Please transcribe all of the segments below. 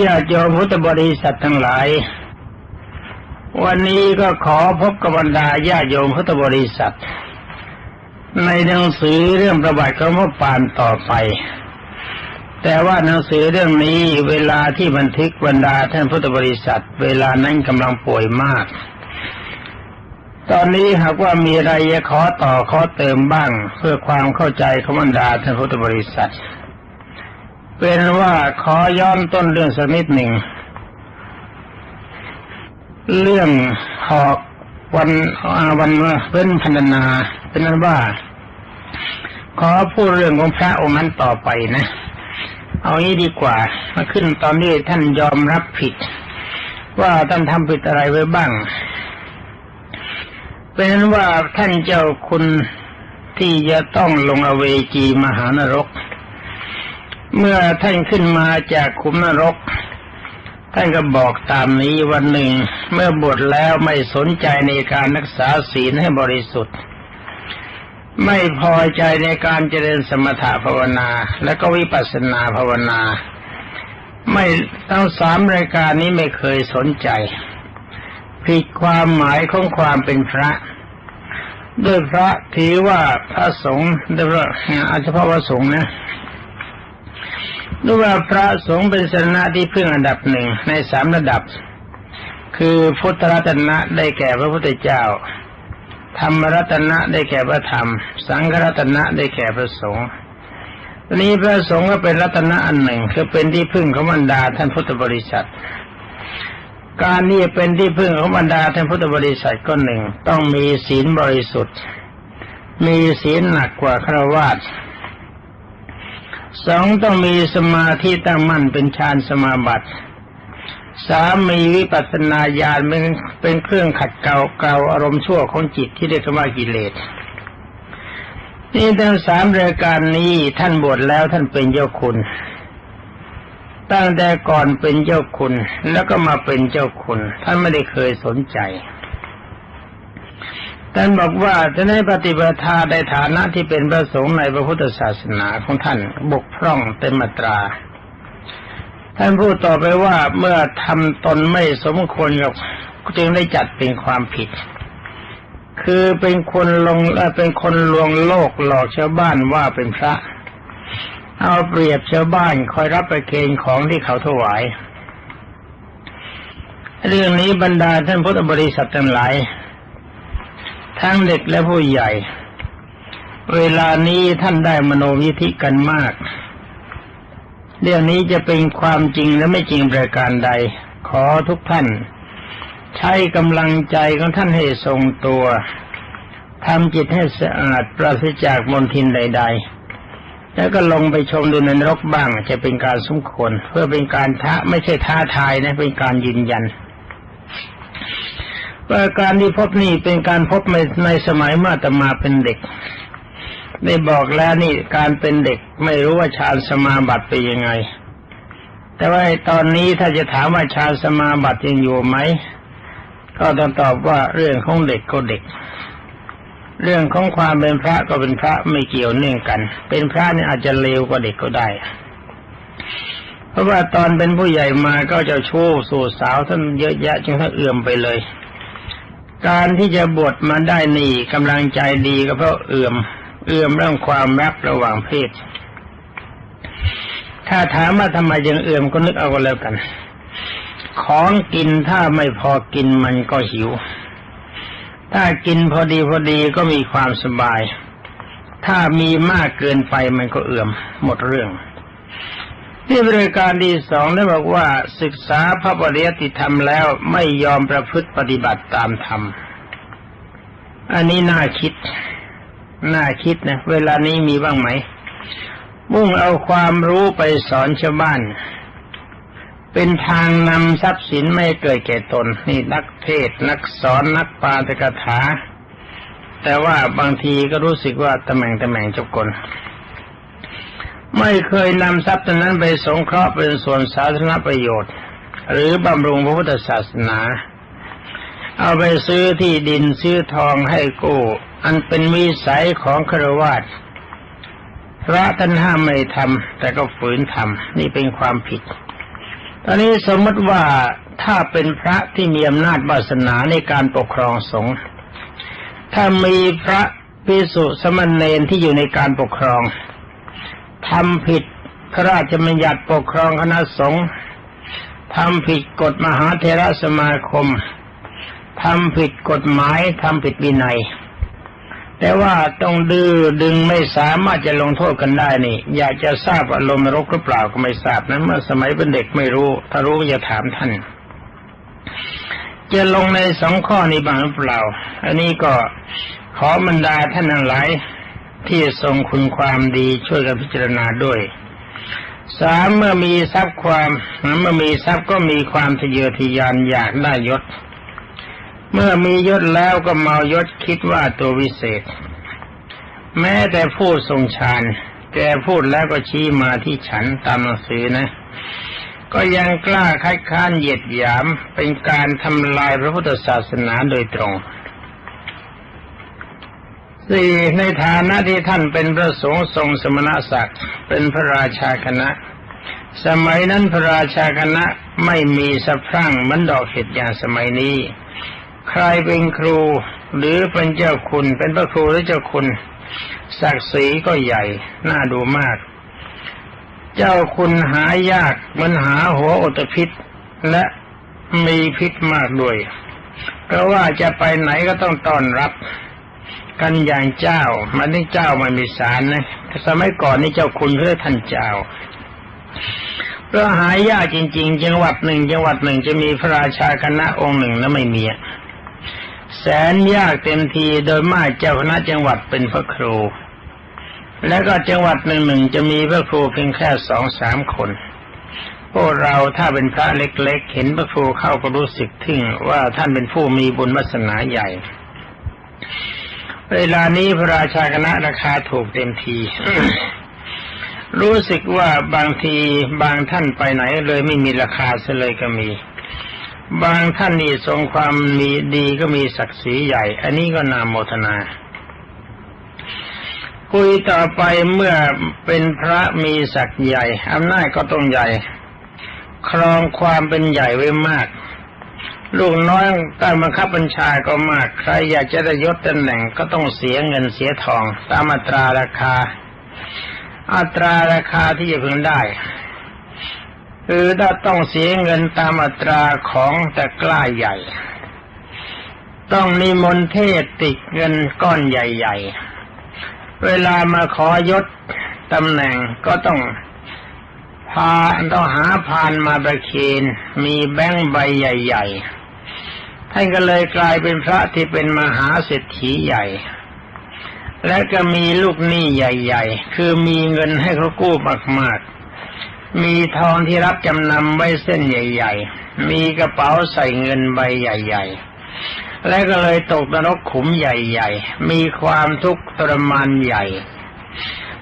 ญาติโยมพุทธบริษัททั้งหลาย วันนี้ก็ขอพบกับบรรดาญาติโยมพุทธบริษัท ในหนังสือเรื่องประวัติของพระปานต่อไป แต่ว่าหนังสือเรื่องนี้เวลาที่บันทึกบรรดาท่านพุทธบริษัท เวลานั้นกำลังป่วยมาก ตอนนี้หากว่ามีอะไรจะขอต่อขอเติมบ้าง เพื่อความเข้าใจของบรรดาท่านพุทธบริษัท เป็นว่าขอย้อนต้นเรื่องสักนิดหนึ่ง เรื่องหอกวันวันเว้นพันนา เป็นนั้นว่า ขอพูดเรื่องของพระองค์นั้นต่อไปนะ เอางี้ดีกว่ามาขึ้นตอนนี้ท่านยอมรับผิด ว่าท่านทำผิดอะไรไว้บ้าง เป็นนั้นว่าท่านเจ้าคุณที่จะต้องลงอเวจีมหานรก เมื่อท่านขึ้นมาจากคุมนรก ท่านก็บอกตามนี้วันหนึ่ง เมื่อบวชแล้วไม่สนใจในการรักษาศีลให้บริสุทธิ์ ไม่พอใจในการเจริญสมถะภาวนา และก็วิปัสสนาภาวนา ไม่ทั้งสามรายการนี้ไม่เคยสนใจผิดความหมายของความเป็นพระด้วยพระถือว่าพระสงฆ์โดยอาเฉพาะพระสงฆ์นะ ดูว่าพระสงฆ์เป็นสนะที่พึ่งอันดับหนึ่งในสามระดับ คือพุทธรัตนะได้แก่พระพุทธเจ้า ธรรมรัตนะได้แก่พระธรรม สังฆรัตนะได้แก่พระสงฆ์นี้พระสงฆ์ก็เป็นรัตนะอันหนึ่งคือเป็นที่พึ่งของบรรดาท่านพุทธบริษัท การนี้เป็นที่พึ่งของบรรดาท่านพุทธบริษัทก็หนึ่งต้องมีศีลบริสุทธิ์ มีศีลหนักกว่าฆราวาส สองต้องมีสมาธิตั้งมั่นเป็นฌานสมาบัติสามมีวิปัสสนาญาณเป็นเป็นเครื่องขัดเกลาเกลาอารมณ์ชั่วของจิตที่เรียกว่ากิเลสนี่ทั้งสามรายการนี้ท่านบวชแล้วท่านเป็นเจ้าคุณ ตั้งแต่ก่อนเป็นเจ้าคุณแล้วก็มาเป็นเจ้าคุณ ท่านไม่ได้เคยสนใจ ท่านบอกว่าจะในปฏิบัติาในฐานะที่เป็นพระสงฆ์ในพระพุทธศาสนาของท่านบกพร่องเต็มมาตรา ท่านพูดต่อไปว่าเมื่อทำตนไม่สมควรกับจึงได้จัดเป็นความผิด คือเป็นคนลงเป็นคนลวงโลกหลอกชาวบ้านว่าเป็นพระ เอาเปรียบชาวบ้านคอยรับประเคนของที่เขาถวาย เรื่องนี้บรรดาท่านพุทธบริษัททั้งหลาย ทั้งเด็กและผู้ใหญ่ เวลานี้ท่านได้มโนวิธิกันมาก เรื่องนี้จะเป็นความจริงและไม่จริงประการใด ขอทุกท่าน ใช้กำลังใจของท่านให้ทรงตัวทำจิตให้สะอาดปราศจากมลทินใด ๆ แล้วก็ลงไปชมดูในนรกบ้างจะเป็นการสมควรเพื่อเป็นการท้าไม่ใช่ท้าทายนะเป็นการยืนยัน ว่าการที่พบนี่เป็นการพบในในสมัยเมื่อตมาเป็นเด็ก ได้บอกแล้วนี่การเป็นเด็กไม่รู้ว่าฌานสมาบัติเป็นยังไง แต่ว่าตอนนี้ถ้าจะถามว่าฌานสมาบัติยังอยู่ไหมก็ต้องตอบว่าเรื่องของเด็กก็เด็ก เรื่องของความเป็นพระก็เป็นพระไม่เกี่ยวเนื่องกัน เป็นพระนี่อาจจะเลวกว่าเด็กก็ได้ เพราะว่าตอนเป็นผู้ใหญ่มาก็จะโชว์สู่สาวท่านเยอะแยะจนท่านเอื่อมไปเลย การที่จะบวชมาได้นี่กำลังใจดีก็เพราะเอื่อม เอื่อมเรื่องความรักระหว่างเพศ ถ้าถามว่าทำไมยังเอื่อมก็นึกเอาก็แล้วกัน ของกินถ้าไม่พอกินมันก็หิว ถ้ากินพอดีพอดีก็มีความสบาย ถ้ามีมากเกินไปมันก็เอื่อมหมดเรื่อง ที่บริการที่สองได้บอกว่าศึกษาพระปริยติธรรมแล้วไม่ยอมประพฤติปฏิบัติตามธรรม อันนี้น่าคิด น่าคิดนะ เวลานี้มีบ้างไหม มุ่งเอาความรู้ไปสอนชาวบ้าน เป็นทางนำทรัพย์สินไม่เกิดแก่ตน นี่นักเทศนักสอนนักปาตกถา แต่ว่าบางทีก็รู้สึกว่าตะแหม่งตะแหม่งจบกล ไม่เคยนำทรัพย์นั้นไปสงเคราะห์เป็นส่วนสาธารณประโยชน์ หรือบำรุงพระพุทธศาสนา เอาไปซื้อที่ดินซื้อทองให้กู้อันเป็นวิสัยของครวาสพระท่านห้ามไม่ทำแต่ก็ฝืนทำนี่เป็นความผิด ตอนนี้สมมติว่าถ้าเป็นพระที่มีอำนาจวาสนาในการปกครองสงฆ์ถ้ามีพระภิกษุสมณเณรที่อยู่ในการปกครอง ทำผิดพระราชบัญญัติปกครองคณะสงฆ์ทำผิดกฎมหาเทรสมาคมทำผิดกฎหมายทำผิดวินัย แต่ว่าต้องดื้อดึงไม่สามารถจะลงโทษกันได้นี่ อยากจะทราบอารมณ์รกหรือเปล่าก็ไม่ทราบนั้นเมื่อสมัยเป็นเด็กไม่รู้ ถ้ารู้ก็จะถามท่าน จะลงในสองข้อนี้บ้างหรือเปล่า อันนี้ก็ขอบรรดาท่านทั้งหลาย ที่ทรงคุณความดีช่วยกันพิจารณาด้วยสามเมื่อมีทรัพย์ความเมื่อมีทรัพย์ก็มีความทะเยอทะยานอยากได้ยศ เมื่อมียศแล้วก็เมายศคิดว่าตัววิเศษ แม้แต่ผู้ทรงฌานแกพูดแล้วก็ชี้มาที่ฉันตามหนังสือนะ ก็ยังกล้าคัดค้านเหยียดหยามเป็นการทำลายพระพุทธศาสนาโดยตรง สี่ในฐานะที่ท่านเป็นพระสงฆ์ทรงสมณศักดิ์เป็นพระราชาคณะ สมัยนั้นพระราชาคณะไม่มีสะพรั่งมือนดอกเห็ดอย่างสมัยนี้ ใครเป็นครูหรือเป็นเจ้าคุณเป็นพระครูหรือเจ้าคุณ ศักดิ์ศรีก็ใหญ่น่าดูมาก เจ้าคุณหายากมือนหาหัวอตพิษและมีพิษมากด้วย เพราะว่าจะไปไหนก็ต้องต้อนรับ กันอย่างเจ้ามันนี่เจ้ามันมีสารนะสมัยก่อนนี่เจ้าคุณเพื่อท่านเจ้าเพราะหายากจริง ๆ จังหวัดหนึ่งจังหวัดหนึ่งจะมีพระราชาคณะองค์หนึ่งแล้วไม่มีแสนยากเต็มทีโดยมากเจ้าคณะจังหวัดเป็นพระครู แล้วก็จังหวัดหนึ่งหนึ่งจะมีพระครูเพียงแค่สองสามคนพวกเราถ้าเป็นพระเล็กๆ เห็นพระครูเข้าก็รู้สึกทึ่งว่าท่านเป็นผู้มีบุญวาสนาใหญ่ เวลานี้พระราชาคณะราคาถูกเต็มที รู้สึกว่าบางทีบางท่านไปไหนเลยไม่มีราคาเสเลยก็มี บางท่านนี่ทรงความมีดีก็มีศักดิ์ศรีใหญ่ อันนี้ก็นามโมทนาคุยต่อไปเมื่อเป็นพระมีศักดิ์ใหญ่อำนาจก็ต้องใหญ่ ครองความเป็นใหญ่ไว้มาก ลูกน้อยใต้บังคับบัญชาก็มาก ใครอยากจะได้ยศตำแหน่งก็ต้องเสียเงินเสียทอง ตามอัตราราคา อัตราราคาที่จะพึงได้คือถ้าต้องเสียเงินตามอัตราของแต่กล้าใหญ่ ต้องนิมนต์เทศติดเงินก้อนใหญ่ ๆ เวลามาขอยศตำแหน่งก็ต้องพาต้องหาพานมาประเคนมีแบงค์ใบใหญ่ ๆ ท่านก็เลยกลายเป็นพระที่เป็นมหาเศรษฐีใหญ่ และก็มีลูกหนี้ใหญ่ ๆ คือมีเงินให้เขากู้มากๆ มีทองที่รับจำนำไว้เส้นใหญ่ ๆ มีกระเป๋าใส่เงินใบใหญ่ ๆ และก็เลยตกนรกขุมใหญ่ ๆ มีความทุกข์ทรมานใหญ่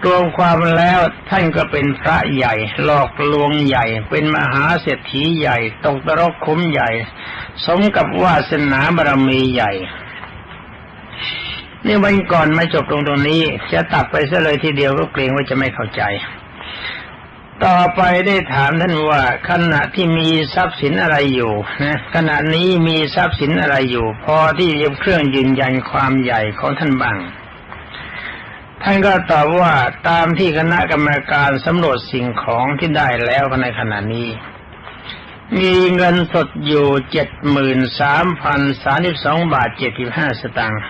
รวมความแล้วท่านก็เป็นพระใหญ่ หลอกลวงใหญ่ เป็นมหาเศรษฐีใหญ่ ตกตรกคุ้มใหญ่ สมกับวาสนาบารมีใหญ่นี่วันก่อนมาจบตรงตรงนี้ จะตัดไปซะเลยทีเดียวก็เกรงว่าจะไม่เข้าใจ ต่อไปได้ถามท่านว่าขณะที่มีทรัพย์สินอะไรอยู่นะขณะนี้มีทรัพย์สินอะไรอยู่ พอที่จะเครื่องยืนยันความใหญ่ของท่านบ้าง ท่านก็ตอบว่าตามที่คณะกรรมการสำรวจสิ่งของที่ได้แล้วในขณะนี้ มีเงินสดอยู่เจ็ดหมื่นสามพันสาสิบสองบาทเจ็ดสิบห้าสตางค์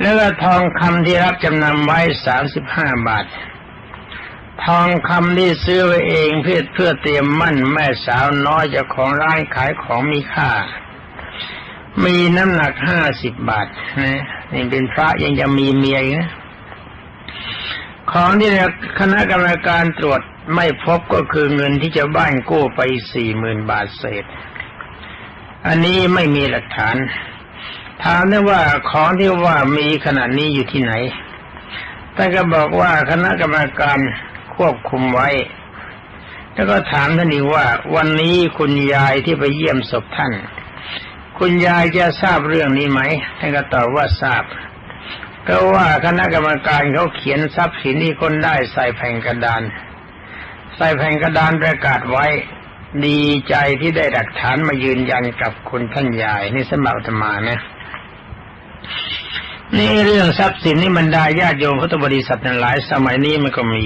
แล้วก็ทองคำที่รับจำนำไว้สามสิบห้าบาท ทองคำที่ซื้อไว้เองเพื่อเพื่อเตรียมมั่นแม่สาวน้อยจะของร้านขายของมีค่า มีน้ำหนักห้าสิบบาทนะนี่เป็นพระยังจะมีเมียอีกนะ ของที่คณะกรรมการตรวจไม่พบก็คือเงินที่จะบ้านกู้ไปสี่หมื่นบาทเศษ อันนี้ไม่มีหลักฐานถามได้ว่าของที่ว่ามีขนาดนี้อยู่ที่ไหนท่านก็บอกว่าคณะกรรมการควบคุมไว้ แล้วก็ถามท่านอีกว่า วันนี้คุณยายที่ไปเยี่ยมศพท่าน คุณยายจะทราบเรื่องนี้ไหมท่านก็ตอบว่าทราบ เพราะว่าคณะกรรมการเขาเขียนทรัพย์สินที่คนได้ใส่แผ่นกระดาน ใส่แผ่นกระดานประกาศไว้ ดีใจที่ได้หลักฐานมายืนยันกับคุณท่านยายนี่สมบัติมานะนี่เรื่องทรัพย์สินนี่บรรดาญาติโยมพุทธบริษัทหลายสมัยนี้มันก็มี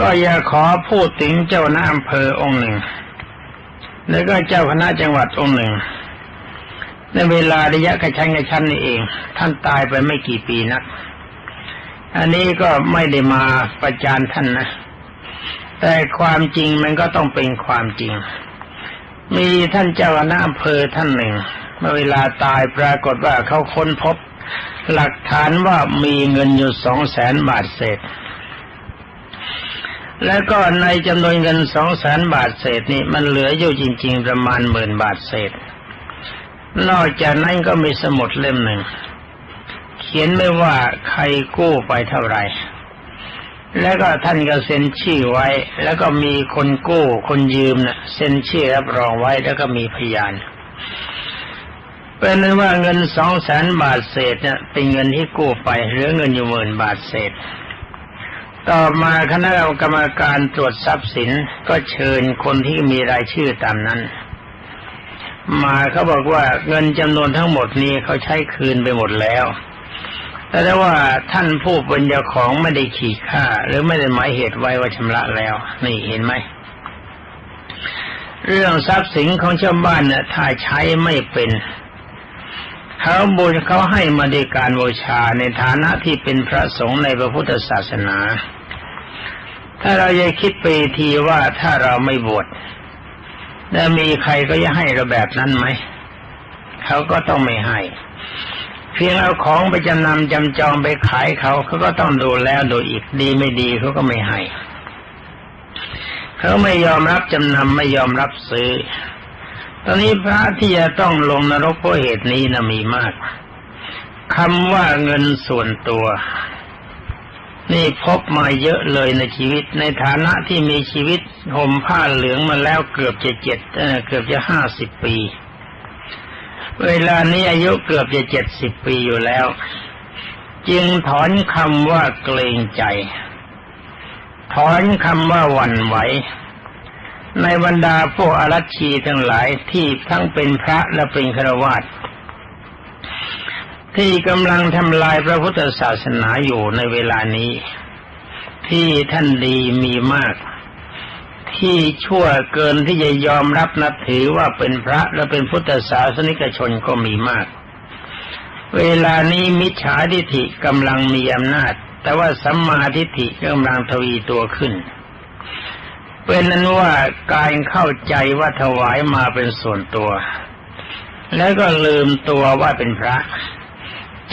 ก็อย่าขอพูดถึงเจ้าหน้าอำเภอองค์หนึ่ง แล้วก็เจ้าคณะจังหวัดองค์หนึ่ง ในเวลาระยะกระชั้นกระชั้นนี่เอง ท่านตายไปไม่กี่ปีนัก อันนี้ก็ไม่ได้มาประจานท่านนะ แต่ความจริงมันก็ต้องเป็นความจริง มีท่านเจ้าคณะอำเภอท่านหนึ่ง เมื่อเวลาตายปรากฏว่าเขาค้นพบ หลักฐานว่ามีเงินอยู่สองแสนบาทเศษแล้วก็ในจำนวนเงินสองแสนบาทเศษนี่มันเหลืออยู่จริง ๆ ประมาณหมื่นบาทเศษ นอกจากนั้นก็มีสมุดเล่มหนึ่ง เขียนไม่ว่าใครกู้ไปเท่าไหร่แล้วก็ท่านก็เซ็นชื่อไว้ แล้วก็มีคนกู้คนยืมนะ่ะเซ็นชื่อรับรองไว้แล้วก็มีพยานเป็นนั้นว่าเงินสองแสนบาทเศษเนี่ยเป็นเงินที่กู้ไปเหลือเงินอยู่หมื่นบาทเศษ ต่อมาคณะกรรมการตรวจทรัพย์สินก็เชิญคนที่มีรายชื่อตามนั้น มาเขาบอกว่าเงินจำนวนทั้งหมดนี้เขาใช้คืนไปหมดแล้ว แต่ว่าท่านผู้เป็นเจ้าของไม่ได้ขีดค่า หรือไม่ได้หมายเหตุไว้ว่าชำระแล้ว นี่เห็นไหม เรื่องทรัพย์สินของชาวบ้านเนี่ยถ้าใช้ไม่เป็นเขาบูชเขาให้มาด้วยการบูชาในฐานะที่เป็นพระสงฆ์ในพระพุทธศาสนา ถ้าเราจะคิดไปทีว่าถ้าเราไม่บวช แล้วมีใครก็จะให้เราแบบนั้นไหมเขาก็ต้องไม่ให้ เพียงเอาของไปจำนำจำจองไปขายเขาเขาก็ต้องดูแล้วดูอีกดีไม่ดีเขาก็ไม่ให้เขาไม่ยอมรับจำนำไม่ยอมรับซื้อ ตอนนี้พระที่จะต้องลงนรกเพราะเหตุนี้นะมีมากคำว่าเงินส่วนตัว นี่พบมาเยอะเลยในชีวิต ในฐานะที่มีชีวิตห่มผ้าเหลืองมาแล้วเกือบจะเจ็ดเกือบจะห้าสิบปี เวลานี้อายุเกือบจะเจ็ดสิบปีอยู่แล้ว จึงถอนคำว่าเกรงใจ ถอนคำว่าหวั่นไหว ในบรรดาพวกอารัชชีทั้งหลายที่ทั้งเป็นพระและเป็นฆราวาส ที่กำลังทำลายพระพุทธศาสนาอยู่ในเวลานี้ ที่ท่านดีมีมาก ที่ชั่วเกินที่จะยอมรับนับถือว่าเป็นพระและเป็นพุทธศาสนิกชนก็มีมาก เวลานี้มิจฉาทิฏฐิกำลังมีอำนาจ แต่ว่าสัมมาทิฏฐิกำลังทวีตัวขึ้นเป็นนั้นว่าการเข้าใจว่าถวายมาเป็นส่วนตัว แล้วก็ลืมตัวว่าเป็นพระ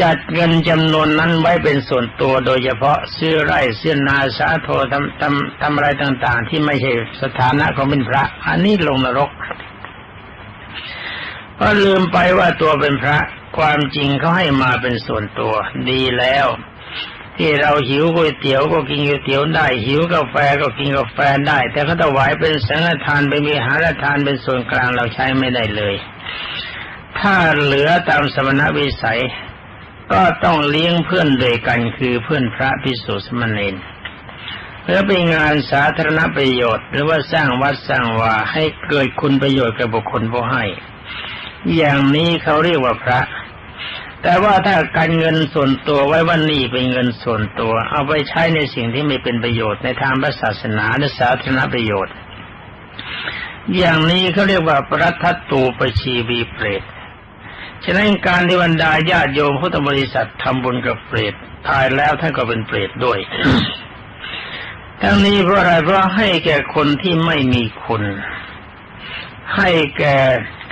จัดเงินจำนวนนั้นไว้เป็นส่วนตัวโดยเฉพาะซื้อไร่ซื้อนาสาโททำทำทำอะไรต่างๆ ที่ไม่ใช่สถานะของเป็นพระ อันนี้ลงนรกก็ลืมไปว่าตัวเป็นพระความจริงเขาให้มาเป็นส่วนตัว ดีแล้ว ที่เราหิวก๋วยเตี๋ยวก็กินก๋วยเตี๋ยวได้ หิวกาแฟก็กินกาแฟได้ แต่เขาถวายเป็นสังฆทานเป็นมีหารทานเป็นส่วนกลางเราใช้ไม่ได้เลย ถ้าเหลือตามสมณวิสัย ก็ต้องเลี้ยงเพื่อนด้วยกันคือเพื่อนพระพิสุสมณีนเพื่อเป็นงานสาธารณประโยชน์ หรือว่าสร้างวัดสร้างวาให้เกิดคุณประโยชน์กับบุคคลผู้ให้ อย่างนี้เขาเรียกว่าพระ แต่ว่าถ้าการเงินส่วนตัวไว้ว่านี่เป็นเงินส่วนตัว เอาไปใช้ในสิ่งที่ไม่เป็นประโยชน์ในทางพระศาสนาและสาธารณประโยชน์ อย่างนี้เขาเรียกว่าประทัตตูปชีวีเปรต ฉะนั้นการที่บรรดาญาติโยมพุทธบริษัททำบุญกับเปรตตายแล้วท่านก็เป็นเปรตด้วยทั้งนี้เพราะอะไรเพราะให้แก่คนที่ไม่มีคุณ ให้แก่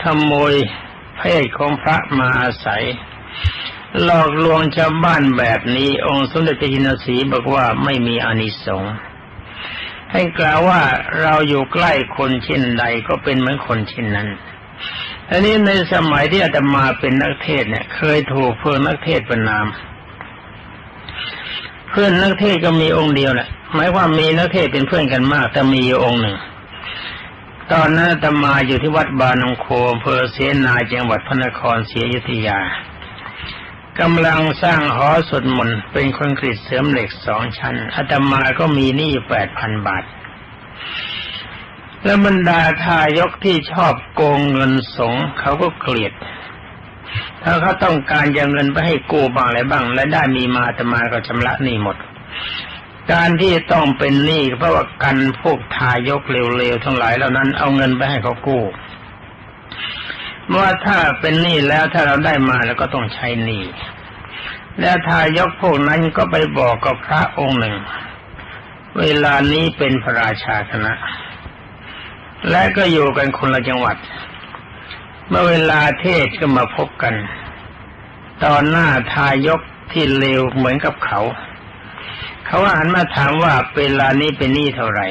ขโมยเพศของพระมาอาศัย หลอกลวงชาวบ้านแบบนี้ องค์สมเด็จพระจินสีบอกว่าไม่มีอานิสงส์ให้กล่าวว่าเราอยู่ใกล้คนเช่นใดก็เป็นเหมือนคนเช่นนั้น อันนี้ในสมัยที่อาตมาเป็นนักเทศเนี่ย เคยถูกเพื่อนนักเทศประนาม เพื่อนนักเทศก็มีองค์เดียวแหละหมายว่ามีนักเทศเป็นเพื่อนกันมาก แต่มีอยู่องค์หนึ่ง ตอนนั้นอาตมาอยู่ที่วัดบานองโคอำเภอเสนาจังหวัดพระนครศรีอยุธยากำลังสร้างหอสวดมนต์เป็นคอนกรีตเสริมเหล็กสองชั้นอาตมาก็มีหนี้แปดพันบาท แล้วบรรดาทายกที่ชอบโกงเงินสงเขาก็เกลียด ถ้าเขาต้องการจะเงินไปให้กู้บ้างอะไรบ้าง และได้มีมาแต่มาก็ชำระหนี้หมด การที่ต้องเป็นหนี้เพราะว่ากันพวกทายกเร็วๆทั้งหลายเหล่านั้นเอาเงินไปให้เขากู้ว่าถ้าเป็นหนี้แล้วถ้าเราได้มาแล้วก็ต้องใช้หนี้แล้วทายกพวกนั้นก็ไปบอกกับพระองค์หนึ่ง เวลานี้เป็นพระราชาคณะ และก็อยู่กันคนละจังหวัด เมื่อเวลาเทศก็มาพบกัน ตอนหน้าทายกที่เลวเหมือนกับเขา เขาหันมาถามว่าเวลานี้เป็นหนี้เท่าไหร่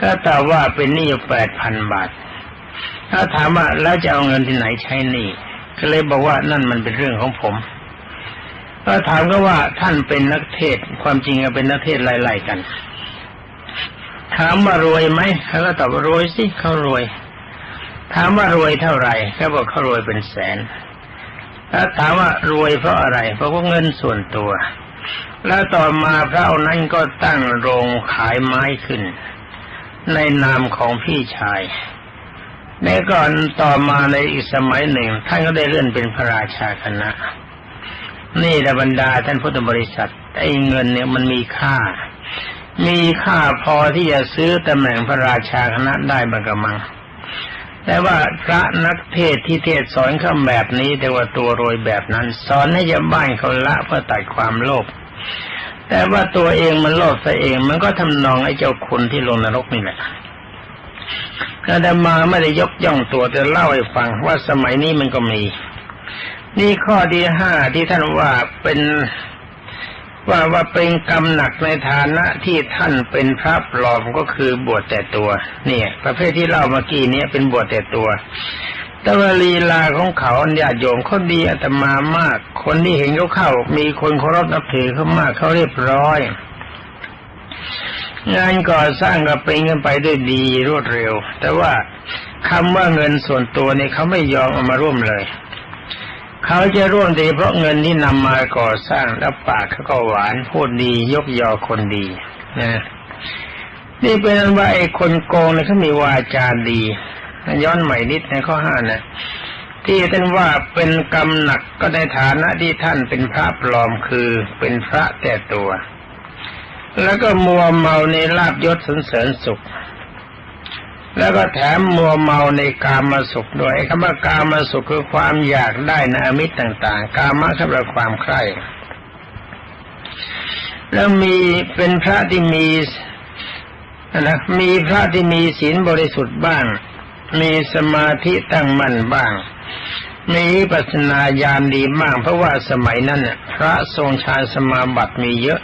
ก็ตอบว่าเป็นหนี้อยู่แปดพันบาทถ้าถามว่าแล้วจะเอาเงินที่ไหนใช้หนี้ก็เลยบอกว่านั่นมันเป็นเรื่องของผมก็ถามก็ว่าท่านเป็นนักเทศความจริงเป็นนักเทศไล่ๆกัน ถามว่ารวยไหมเขาก็ตอบว่ารวยสิเขารวย ถามว่ารวยเท่าไหร่เขาบอกเขารวยเป็นแสนถ้าถามว่ารวยเพราะอะไร เพราะว่าเงินส่วนตัว แล้วต่อมาพระเอานั้นก็ตั้งโรงขายไม้ขึ้น ในนามของพี่ชายในก่อนต่อมาในอีกสมัยหนึ่ง ท่านก็ได้เลื่อนเป็นพระราชาคณะ นี่ละบรรดาท่านพุทธบริษัทไอ้เงินเนี่ยมันมีค่า มีค่าพอที่จะซื้อตำแหน่งพระราชาคณะได้บางกมัง แต่ว่าพระนักเทศที่เทศสอนข้าแบบนี้แต่ว่าตัวโรยแบบนั้น สอนให้ยาบ้านเขาละเพื่อตัดความโลภแต่ว่าตัวเองมันโลภซะเองมันก็ทำนองไอ้เจ้าคุณที่ลงนรกนี่แหละอาตมาไม่ได้ยกย่องตัวแต่เล่าให้ฟังว่าสมัยนี้มันก็มี นี่ข้อที่ห้าที่ท่านว่าเป็น ว่าว่าเป็นกรรมหนักในฐานะที่ท่านเป็นพระปลอมก็คือบวชแต่ตัว เนี่ย ประเภทที่เล่าเมื่อกี้นี้เป็นบวชแต่ตัว แต่ว่าลีลาของเขาญาติโยมเขาดีอาตมามาก คนที่เห็นเขาเข้า มีคนเคารพนับถือเขามากเขาเรียบร้อย งานก่อสร้างก็เป็นกันไปด้วยดีรวดเร็ว แต่ว่าคำว่าเงินส่วนตัวเนี่ยเขาไม่ยอมเอามาร่วมเลย เขาจะร่วมดีเพราะเงินที่นำมาก่อสร้างแล้วปากเขาก็หวานพูดดียกยอคนดีนะนี่เป็นว่าไอ้คนโกงเนี่ยเขามีวาจาดีย้อนใหม่นิดในข้อห้านะที่ท่านว่าเป็นกรรมหนักก็ในฐานะที่ท่านเป็นพระปลอมคือเป็นพระแต่ตัว แล้วก็มัวเมาในลาบยศสนเสริญสุข แล้วก็แถมมัวเมาในกามาสุขด้วยคำว่ากามาสุขคือความอยากได้ในอมิตรต่าง ๆ กามะสำหรับความใคร่แล้วมีเป็นพระที่มีนะมีพระที่มีศีลบริสุทธิ์บ้าง มีสมาธิตั้งมั่นบ้าง มีปัสนาญาณดีบ้างเพราะว่าสมัยนั้นพระทรงฌานสมาบัติมีเยอะ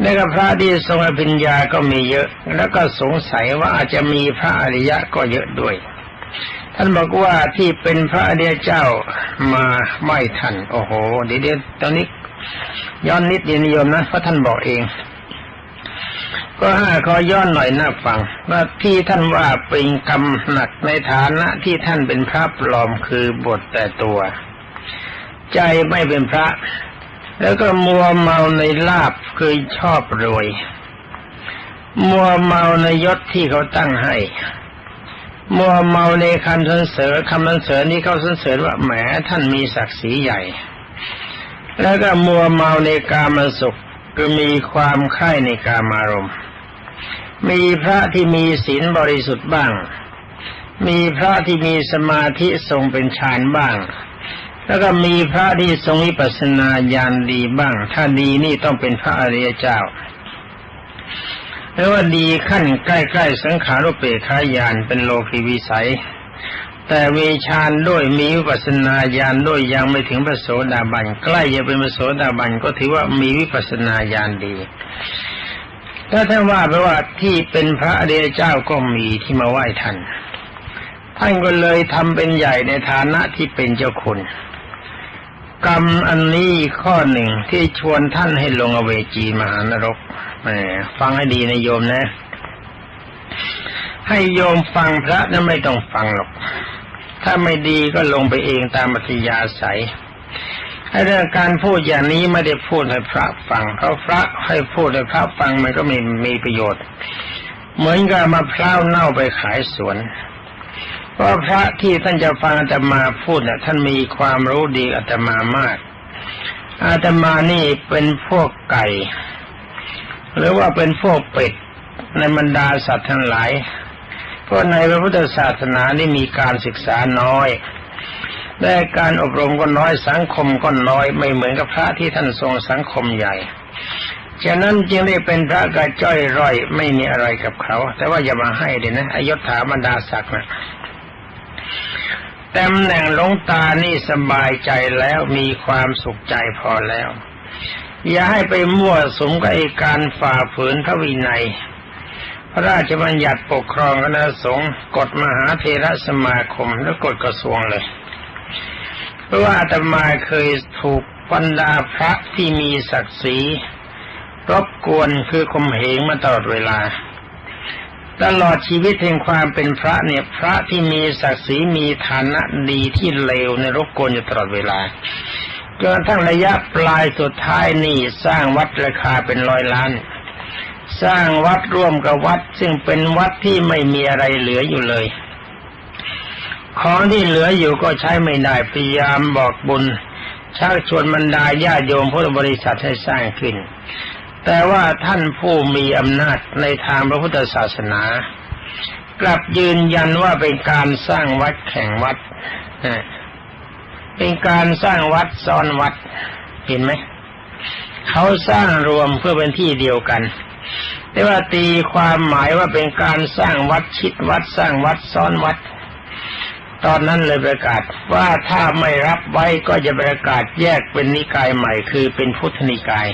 แลวก็พระที่ทรงอภิญญาก็มีเยอะ แล้วก็สงสัยว่าอาจจะมีพระอริยะก็เยอะด้วย ท่านบอกว่าที่เป็นพระอริยเจ้ามาไม่ทัน โอ้โหเดี๋ยวตอนนี้ย้อนนิดเดียวนิยมนะเพราะท่านบอกเอง ก็ห้าขอย้อนหน่อยน้าฟัง ว่าที่ท่านว่าเป็นกรรมหนักในฐานะที่ท่านเป็นพระปลอมคือบทแต่ตัว ใจไม่เป็นพระ แล้วก็มัวเมาในลาบคือชอบรวย มัวเมาในยศที่เขาตั้งให้ มัวเมาในคำสรรเสริญคำสรรเสริญที่เขาสรรเสริญว่าแหมท่านมีศักดิ์ศรีใหญ่ แล้วก็มัวเมาในกามสุขคือมีความใคร่ในกามารมณ์ มีพระที่มีศีลบริสุทธิ์บ้าง มีพระที่มีสมาธิทรงเป็นฌานบ้าง แล้วก็มีพระที่ทรงวิปัสนาญาณดีบ้าง ถ้าดีนี่ต้องเป็นพระอริยเจ้าแล้วว่าดีขั้นใกล้ๆสังขารุเปขายานเป็นโลกีวิสัย แต่มีฌานด้วยมีวิปัสนาญาณด้วยยังไม่ถึงพระโสดาบันใกล้จะเป็นพระโสดาบันก็ถือว่ามีวิปัสนาญาณดีถ้าท่านว่าแปว่าที่เป็นพระอริยเจ้าก็มีที่มาไหว้ท่านท่านก็เลยทำเป็นใหญ่ในฐานะที่เป็นเจ้าคุณ กรรมอันนี้ข้อหนึ่งที่ชวนท่านให้ลงอเวจีมหานรกฟังให้ดีนะโยมนะ ให้โยมฟังพระนั้นไม่ต้องฟังหรอก ถ้าไม่ดีก็ลงไปเองตามมัธยาศัยเรื่องการพูดอย่างนี้ไม่ได้พูดให้พระฟังเพราะพระให้พูดให้พระฟังมันก็ไม่มีประโยชน์ เหมือนกับมะพร้าวเน่าไปขายสวน เพราพระที่ท่านจะฟังอาตมาพูดเนี่ยท่านมีความรู้ดีอาตมามาก อาตมานี่เป็นพวกไก่ หรือว่าเป็นพวกเป็ดในบรรดาสัตว์ทั้งหลาย เพราะในพระพุทธศาสนานี่มีการศึกษาน้อยและการอบรมก็น้อยสังคมก็น้อยไม่เหมือนกับพระที่ท่านทรงสังคมใหญ่ฉะนั้นจึงได้เป็นพระกระจ้อยร่อยไม่มีอะไรกับเขา แต่ว่าอย่ามาให้เลยนะอายศถาบรรดาศักดิ์นะ ตำแหน่งหลวงตานี่สบายใจแล้วมีความสุขใจพอแล้ว อย่าให้ไปมั่วสมกับไอการฝ่าฝืนพระวินัย พระราชบัญญัติปกครองคณะสงฆ์กฎมหาเทรสมาคมและกฎกระทรวงเลย เพราะว่าอาตมาเคยถูกบรรดาพระที่มีศักดิ์ศรีรบกวนคือข่มเหงมาตลอดเวลา ตลอดชีวิตแห่งความเป็นพระเนี่ย พระที่มีศักดิ์ศรีมีฐานะดีที่เลวในรบกวนอยู่ตลอดเวลาจนทั้งระยะปลายสุดท้ายนี่สร้างวัดราคาเป็นร้อยล้าน สร้างวัดร่วมกับวัด ซึ่งเป็นวัดที่ไม่มีอะไรเหลืออยู่เลย ของที่เหลืออยู่ก็ใช้ไม่ได้พยายามบอกบุญชักชวนบรรดาญาโยมพุทธบริษัทให้สร้างขึ้น แต่ว่าท่านผู้มีอำนาจในทางพระพุทธศาสนา กลับยืนยันว่าเป็นการสร้างวัดแข่งวัดเป็นการสร้างวัดซ้อนวัดเห็นไหมเขาสร้างรวมเพื่อเป็นที่เดียวกัน แต่ว่าตีความหมายว่าเป็นการสร้างวัดชิดวัดสร้างวัดซ้อนวัด ตอนนั้นเลยประกาศว่าถ้าไม่รับไว้ก็จะประกาศแยกเป็นนิกายใหม่คือเป็นพุทธนิกาย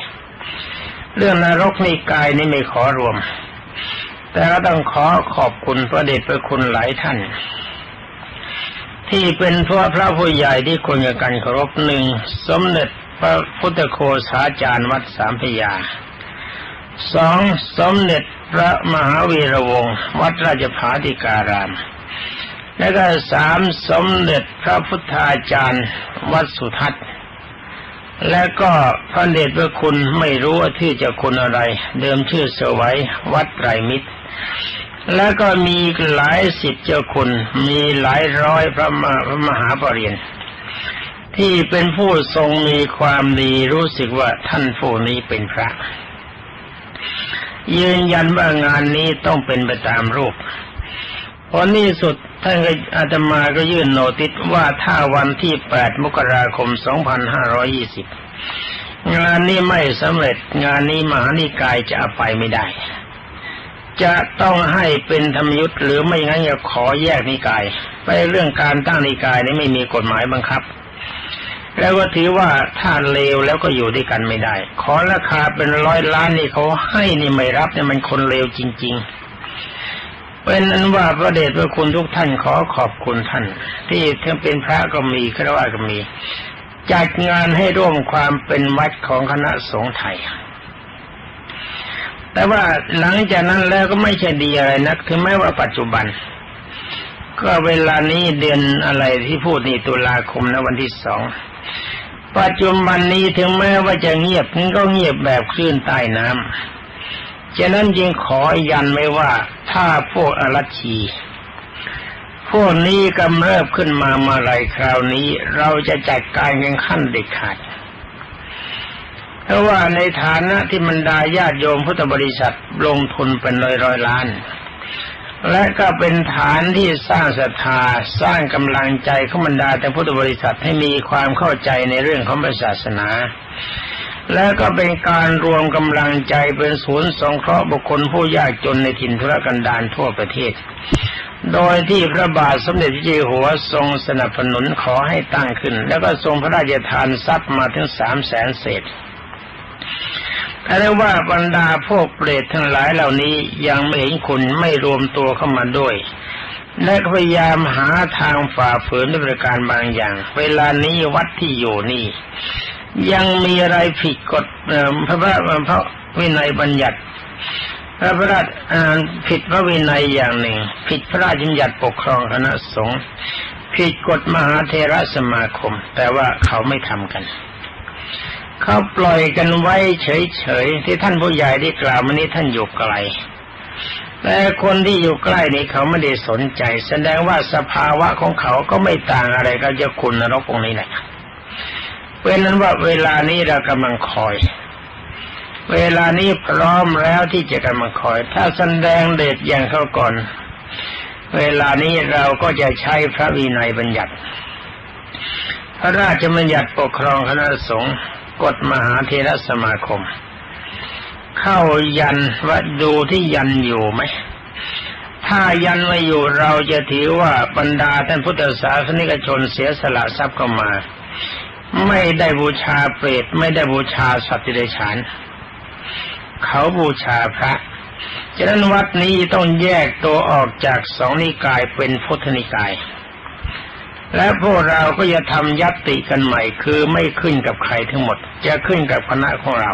เรื่องนรกนิกายนี่ไม่ขอรวม แต่ก็ต้องขอขอบคุณพระเดชพระคุณหลายท่าน ที่เป็นพระพระผู้ใหญ่ที่ควรจะกันเคารพหนึ่งสมเด็จพระพุทธโคสาจารย์วัดสามพยาสองสมเด็จพระมหาวีระวงศ์วัดราชภาธิการาม แล้วก็สามสมเด็จพระพุทธาจารย์วัดสุทัศน์ และก็พระเดชพระคุณไม่รู้ว่าที่จะคุณอะไร เดิมชื่อเสวยวัดไตรมิตร แล้วก็มีหลายสิบเจ้าคุณ มีหลายร้อยพระมพระมหาปรริญญาที่เป็นผู้ทรงมีความดีรู้สึกว่าท่านผู้นี้เป็นพระ ยืนยันว่างานนี้ต้องเป็นไปตามรูป พอนี่สุดท่านก็อาตมาก็ยื่นโนติสว่าถ้าวันที่8มกราคม2520งานนี้ไม่สำเร็จงานนี้มหานิกายจะไปไม่ได้ จะต้องให้เป็นธรรมยุทธ์หรือไม่งั้นจะขอแยกนิกาย ไปเรื่องการตั้งนิกายนี่ไม่มีกฎหมายบังคับ แล้วก็ถือว่าถ้าเลวแล้วก็อยู่ด้วยกันไม่ได้ ขอราคาเป็นร้อยล้านนี่เขาให้นี่ไม่รับเนี่ยมันคนเลวจริง ๆ เป็นนั้นว่าพระเดชพระคุณทุกท่านขอขอบคุณท่าน ที่ทั้งเป็นพระก็มีครวะก็มี จัดงานให้ร่วมความเป็นวัดของคณะสงฆ์ไทย แต่ว่าหลังจากนั้นแล้วก็ไม่ใช่ดีอะไรนัก ถึงแม้ว่าปัจจุบัน ก็เวลานี้เดือนอะไรที่พูดนี่ตุลาคมนะวันที่สองปัจจุบันนี้ถึงแม้ว่าจะเงียบก็เงียบแบบคลื่นใต้น้ำ ฉะนั้นจึงขอยันไว้ว่าถ้าพวกอรัชีพวกนี้กำเริบขึ้นมามาไรคราวนี้ เราจะจัดการยังขั้นเด็ดขาดเพราะว่าในฐานะที่มันดาญาติโยมพุทธบริษัทลงทุนเป็นร้อยร้อยล้าน และก็เป็นฐานที่สร้างศรัทธาสร้างกำลังใจขบรรดาแต่พุทธบริษัทให้มีความเข้าใจในเรื่องของศาสนา และก็เป็นการรวมกำลังใจเป็นศูนย์สงเคราะห์บุคคลผู้ยากจนในถิ่นทุรกันดารทั่วประเทศ โดยที่พระบาทสมเด็จพระเจ้าหัวทรงสนับสนุนขอให้ตั้งขึ้น แล้วก็ทรงพระราชทานทรัพย์มาถึงสามแสนเศษแต่ว่าบรรดาพวกเปรตทั้งหลายเหล่านี้ยังไม่เห็นคุณไม่รวมตัวเข้ามาด้วย และพยายามหาทางฝ่าฝืนด้วยประการบางอย่าง เวลานี้วัดที่อยู่นี่ ยังมีอะไรผิดกฎพระพระพระวินัยบัญญัติ พระพระราชผิดพระวินัยอย่างหนึ่ง ผิดพระราชบัญญัติปกครองคณะสงฆ์ผิดกฎมหาเทรสมาคม แต่ว่าเขาไม่ทำกัน เขาปล่อยกันไว้เฉยๆที่ท่านผู้ใหญ่ได้กล่าวมานี้ท่านอยู่ไกล แต่คนที่อยู่ใกล้นี่เขาไม่ได้สนใจ แสดงว่าสภาวะของเขาก็ไม่ต่างอะไรกับเจ้าคุณนรกองนี้แหละเป็นนั้นว่าเวลานี้เรากำลังคอย เวลานี้พร้อมแล้วที่จะกำลังคอย ถ้าแสดงเดชอย่างเขาก่อน เวลานี้เราก็จะใช้พระวินัยบัญญัติ พระราชบัญญัติปกครองคณะสงฆ์กฎมหาเทรสมาคม เข้ายันว่าดูที่ยันอยู่ไหมถ้ายันไม่อยู่เราจะถือว่าบรรดาท่านพุทธศาสนิกชนเสียสละทรัพย์เข้ามา ไม่ได้บูชาเปรตไม่ได้บูชาสัตว์เดรัจฉาน เขาบูชาพระฉะนั้นวัดนี้ต้องแยกตัวออกจากสองนิกายเป็นพุทธนิกาย และพวกเราก็จะทำยัตติกันใหม่คือไม่ขึ้นกับใครทั้งหมด จะขึ้นกับคณะของเรา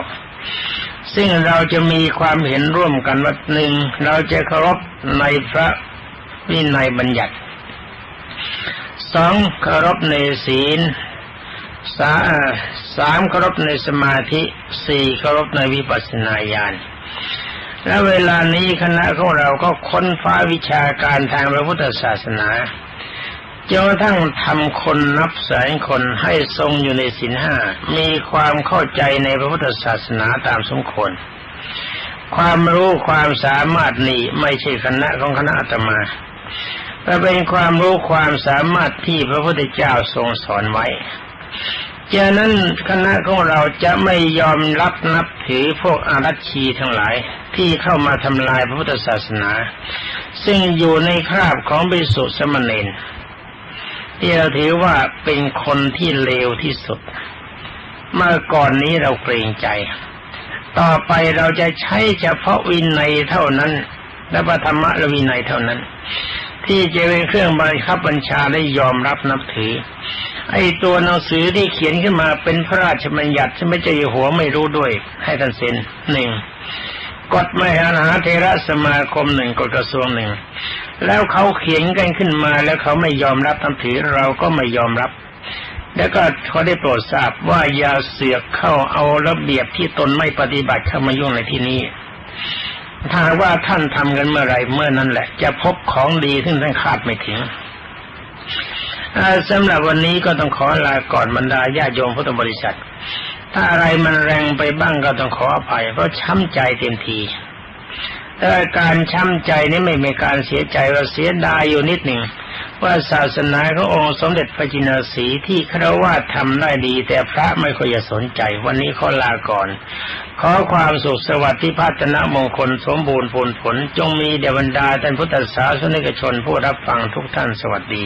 ซึ่งเราจะมีความเห็นร่วมกันว่าหนึ่งเราจะเคารพในพระวินัยบัญญัติสองเคารพในศีลสาสามเคารพในสมาธิสี่เคารพในวิปัสสนาญาณและเวลานี้คณะของเราก็ค้นฟ้าวิชาการทางพระพุทธศาสนา จนกระทั่งทำคนนับแสนคนให้ทรงอยู่ในศีลห้ามีความเข้าใจในพระพุทธศาสนาตามสมควรความรู้ความสามารถนี้ไม่ใช่คณะของคณะอาตมาแต่เป็นความรู้ความสามารถที่พระพุทธเจ้าทรงสอนไว้จากนั้นคณะของเราจะไม่ยอมรับนับถือพวกอารัชชีทั้งหลายที่เข้ามาทำลายพระพุทธศาสนา ซึ่งอยู่ในคราบของบิสุสมณเณร ที่เราถือว่าเป็นคนที่เลวที่สุด เมื่อก่อนนี้เราเกรงใจ ต่อไปเราจะใช้เฉพาะวินัยเท่านั้น และพระธรรมะและวินัยเท่านั้น ที่จะเป็นเครื่องบังคับบัญชาและยอมรับนับถือ ไอ้ตัวหนังสือที่เขียนขึ้นมาเป็นพระราชบัญญัติที่ไม่ใจหัวไม่รู้ด้วย ให้ท่านเซ็นหนึ่งกฎมหาเทระสมาคมหนึ่งกฎกระทรวงหนึ่ง แล้วเขาเขียนกันขึ้นมาแล้วเขาไม่ยอมรับทันถือเราก็ไม่ยอมรับ แล้วก็เขาได้โปรดทราบว่าอย่าเสือกเข้าเอาระเบียบที่ตนไม่ปฏิบัติเข้ามายุ่งในที่นี้ถ้าว่าท่านทำกันเมื่อไรเมื่อนั้นแหละ จะพบของดีซึ่งท่านคาดไม่ถึงสำหรับวันนี้ก็ต้องขอลาก่อนบรรดาญาโยมพุทธบริษัท ถ้าอะไรมันแรงไปบ้างก็ต้องขออภัยเพราะช้ำใจเต็มที แต่การช้ำใจนี้ไม่เป็นการเสียใจเราเสียดายอยู่นิดหนึ่งว่าศาสนาขององค์สมเด็จพระจินสีที่ครวาทำได้ดี แต่พระไม่ค่อยจะสนใจ วันนี้ขอลาก่อน ขอความสุขสวัสดิ์ที่พัฒนามงคลสมบูรณ์ผลผล จงมีเดวันดาท่านพุทธศาสนิกชนผู้รับฟังทุกท่านสวัสดี